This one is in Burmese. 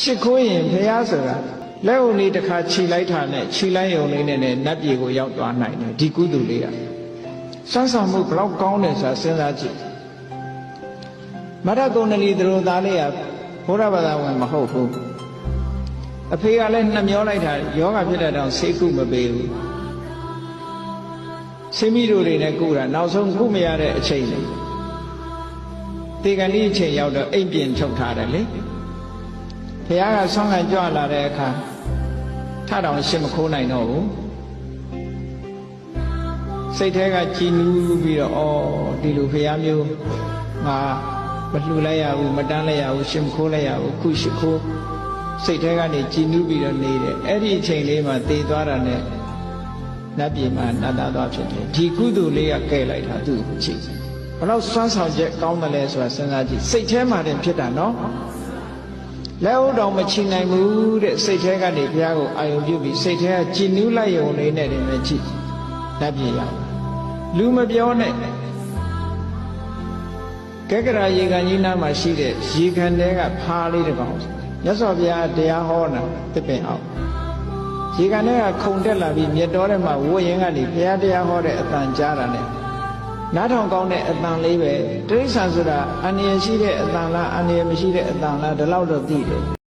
ရှ िख ိုးရင်ဘုရားဆိုတာလက်ုံလေးတစ်ခါခြိလိုက်တာနဲ့ခြိလိုက်ရုံလေးနဲ့နဲ့နတ်ပြည်ကိုရောက်သွားနိုင်တယ်ဒီကုသိုလ်လေးကစွမ်းဆောင်မှုဘလောက်ကောင်းတယ်ဆိုတာစဉ်းစားကြည့်မရကုဏလီသူတို့သားလေးကဘုရားဘာသာဝင်မဟုတ်ဘူးအဖေကလည်းနှမျောလိုက်တာယောဂဖြစ်တဲ့တောင်ဆေးကုမပေးဘူးဆေးမိတို့တွေနဲ့ကုတာနောက်ဆုံးကုမရတဲ့အချိန်လေးတေကန်ဒီအချိန်ရောက်တော့အိမ်ပြင်ထုတ်ထားတယ်လေ ဘုရားကဆောင်းကန်ကြွလာတဲ့အခါထတောင်ရှင်းမခိုးနိုင်တော့ဘူးစိတ်ထဲကကြည်နူးပြီးတော့ဩဒီလိုဘုရားမျိုးငါမလှူလိုက်ရဘူးမတန်းလိုက်ရဘူးရှင်းမခိုးလိုက်ရဘူးခုရှိခိုးစိတ်ထဲကနေကြည်နူးပြီးတော့နေတယ်အဲ့ဒီအချိန်လေးမှာတည်သွားတာနဲ့နတ်ပြည်မှာနတ်သားသွားဖြစ်တယ်ဒီကုသိုလ်လေးကကဲလိုက်တာသူ့ကိုကြည့်ဘလောက်စွမ်းဆောင်ချက်ကောင်းတယ်လဲဆိုတာစဉ်းစားကြည့်စိတ်ထဲမှာတင်ဖြစ်တာနော် လက်ဥတော်မချီနိုင်ဘူးတဲ့စိတ်ထဲကနေဘုရားကိုအာယုံပြုပြီးစိတ်ထဲကကြည်နူးလိုက်ရုံလေးနဲ့တင်ပဲကြည့်နတ်ပြည်ရလူမပြောနဲ့ကက်ကရာရေကန်ကြီးနားမှာရှိတဲ့ရေကန်တဲကဖားလေးတစ်ကောင်မြတ်စွာဘုရားတရားဟောတာတစ်ပင်အောင်ရေကန်ထဲကခုန်တက်လာပြီးမြတ်တော်ထဲမှာဝိုးရင်ကနေဘုရားတရားဟောတဲ့အတန်ကြားတာနဲ့ နားထောင်ကောင်းတဲ့အတန်လေးပဲတိရစ္ဆာန်ဆိုတာအန္တရာယ်ရှိတဲ့အတန်လားအန္တရာယ်မရှိတဲ့အတန်လားဒီလောက်တော့သိတယ်